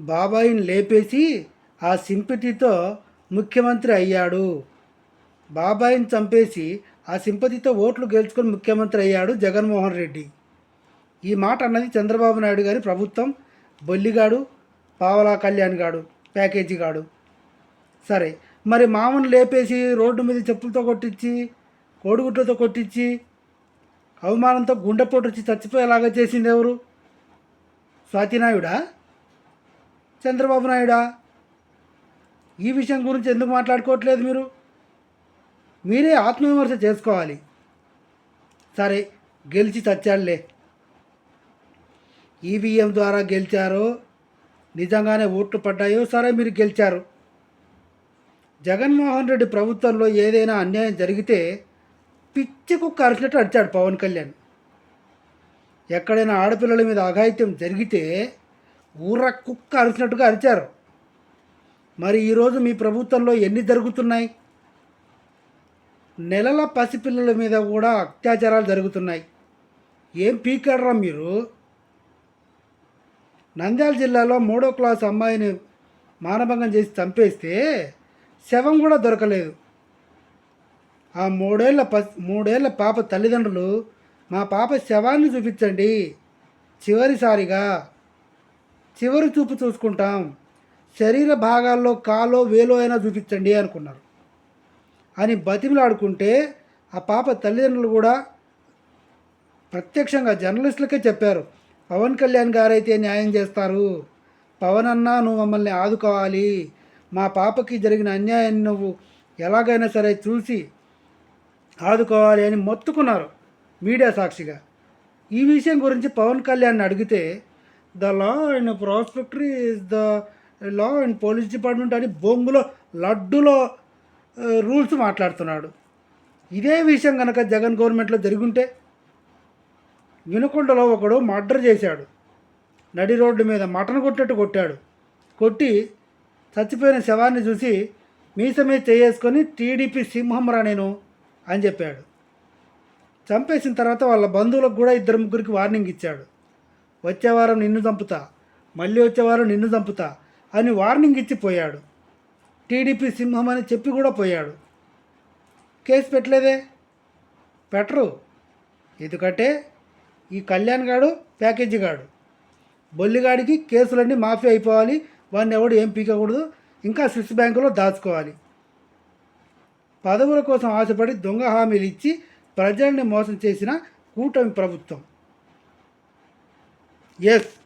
బాబాయిని లేపేసి ఆ సింపతితో ముఖ్యమంత్రి అయ్యాడు. బాబాయిని చంపేసి ఆ సింపతితో ఓట్లు గెలుచుకొని ముఖ్యమంత్రి అయ్యాడు జగన్మోహన్ రెడ్డి. ఈ మాట అన్నది చంద్రబాబు నాయుడు గారి ప్రభుత్వం బొల్లిగాడు పావలా కళ్యాణ్ గాడు ప్యాకేజీ గాడు. సరే మరి మామను లేపేసి రోడ్డు మీద చెప్పులతో కొట్టించి కోడిగుడ్లతో కొట్టించి అవమానంతో గుండెపోటు వచ్చి చచ్చిపోయేలాగా చేసింది ఎవరు? స్వాతినాయుడా? చంద్రబాబు నాయుడా? ఈ విషయం గురించి ఎందుకు మాట్లాడుకోవట్లేదు మీరు? మీరే ఆత్మవిమర్శ చేసుకోవాలి. సరే గెలిచి చచ్చాడులే. ఈవీఎం ద్వారా గెలిచారో నిజంగానే ఓట్లు పడ్డాయో సరే మీరు గెలిచారు. జగన్మోహన్ రెడ్డి ప్రభుత్వంలో ఏదైనా అన్యాయం జరిగితే పిచ్చికు కరిచినట్టు అడిచాడు పవన్ కళ్యాణ్. ఎక్కడైనా ఆడపిల్లల మీద అఘాయిత్యం జరిగితే ఊర కుక్క అరిచినట్టుగా అరిచారు. మరి ఈరోజు మీ ప్రభుత్వంలో ఎన్ని జరుగుతున్నాయి? నెలల పసిపిల్లల మీద కూడా అత్యాచారాలు జరుగుతున్నాయి. ఏం పీకాడరా మీరు? నంద్యాల జిల్లాలో మూడో క్లాస్ అమ్మాయిని మానభంగం చేసి చంపేస్తే శవం కూడా దొరకలేదు. ఆ మూడేళ్ళ ప మూడేళ్ళ పాప తల్లిదండ్రులు మా పాప శవాన్ని చూపించండి చివరిసారిగా చివరి చూపు చూసుకుంటాం. శరీర భాగాల్లో కాలో వేలో అయినా చూపించండి అనుకున్నారు. అని బతిమలాడుకుంటే ఆ పాప తల్లిదండ్రులు కూడా ప్రత్యక్షంగా జర్నలిస్టులకే చెప్పారు. పవన్ కళ్యాణ్ గారైతే న్యాయం చేస్తారు. పవన్ అన్నా నువ్వు మమ్మల్ని ఆదుకోవాలి. మా పాపకి జరిగిన అన్యాయాన్ని నువ్వు ఎలాగైనా సరే చూసి ఆదుకోవాలి అని మొత్తుకున్నారు మీడియా సాక్షిగా. ఈ విషయం గురించి పవన్ కళ్యాణ్ అడిగితే the law and ప్రాస్పెక్టరీ is the law and police department అని బొంగులో లడ్డులో రూల్స్ మాట్లాడుతున్నాడు. ఇదే విషయం కనుక జగన్ గవర్నమెంట్లో జరుగుంటే వినుకొండలో ఒకడు మర్డర్ చేశాడు. నడి రోడ్డు మీద మటన్ కొట్టినట్టు కొట్టాడు. కొట్టి చచ్చిపోయిన శవాన్ని చూసి మీసమే చేసుకొని టీడీపీ సింహంరా నేను అని చెప్పాడు. చంపేసిన తర్వాత వాళ్ళ బంధువులకు కూడా ఇద్దరు ముగ్గురికి వార్నింగ్ ఇచ్చాడు. వచ్చే వారం నిన్ను చంపుతా మళ్ళీ వచ్చే వారం నిన్ను చంపుతా అని వార్నింగ్ ఇచ్చి పోయాడు. టీడీపీ సింహం అని చెప్పి కూడా పోయాడు. కేసు పెట్టలేదే? పెట్టరు. ఎందుకంటే ఈ కళ్యాణ్ గాడు ప్యాకేజీ గాడు. బొల్లిగాడికి కేసులన్నీ మాఫీ అయిపోవాలి. వాడిని ఎవడు ఏం పీకకూడదు. ఇంకా స్విస్ బ్యాంకులో దాచుకోవాలి. పదవుల కోసం ఆశపడి దొంగ హామీలు ఇచ్చి ప్రజల్ని మోసం చేసిన కూటమి ప్రభుత్వం. Yes